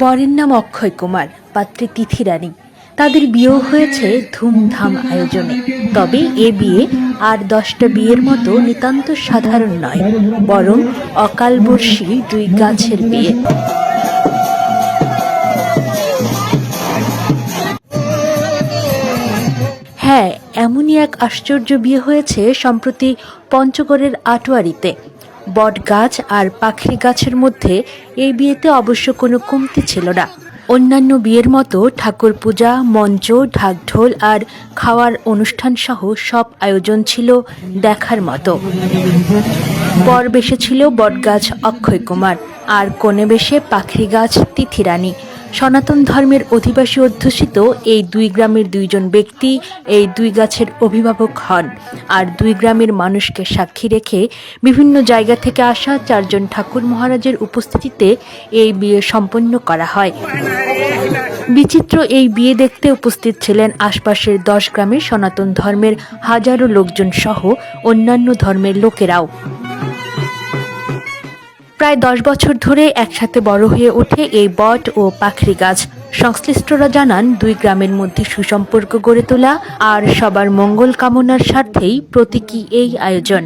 বরের নাম অক্ষয় কুমার, পাত্রে তিথি রানী। তাদের বিয়েও হয়েছে ধুমধাম আয়োজনে। তবে এ বিয়ে আর দশটা বিয়ের মতো নিতান্ত সাধারণ নয়, বরং অকালবর্ষী দুই গাছের বিয়ে। হ্যাঁ এমনই এক আশ্চর্য বিয়ে হয়েছে সম্প্রতি পঞ্চগড়ের আটোয়ারিতে। বট গাছ আর পাখরি গাছের মধ্যে এই বিয়েতে অবশ্য কোনো কমতি ছিল না। অন্যান্য বিয়ের মতো ঠাকুর পূজা, মঞ্চ, ঢাকঢোল আর খাওয়ার অনুষ্ঠান সহ সব আয়োজন ছিল দেখার মতো। বর বেশে ছিল বটগাছ অক্ষয় কুমার আর কোনে বেশে পাখরি গাছ তিথি রানী সনাতন ধর্মের অধিবাসী অধ্যুষিত এই দুই গ্রামের দুইজন ব্যক্তি এই দুই গাছের অভিভাবক হন। আর দুই গ্রামের মানুষকে সাক্ষী রেখে বিভিন্ন জায়গা থেকে আসা চারজন ঠাকুর মহারাজের উপস্থিতিতে এই বিয়ে সম্পন্ন করা হয়। বিচিত্র এই বিয়ে দেখতে উপস্থিত ছিলেন আশপাশের দশ গ্রামের সনাতন ধর্মের হাজারো লোকজন সহ অন্যান্য ধর্মের লোকেরাও। প্রায় দশ বছর ধরে একসাথে বড় হয়ে ওঠে এই বট ও পাখরি গাছ। সংশ্লিষ্টরা জানান, দুই গ্রামের মধ্যে সুসম্পর্ক গড়ে তোলা আর সবার মঙ্গল কামনার স্বার্থেই প্রতীকী এই আয়োজন।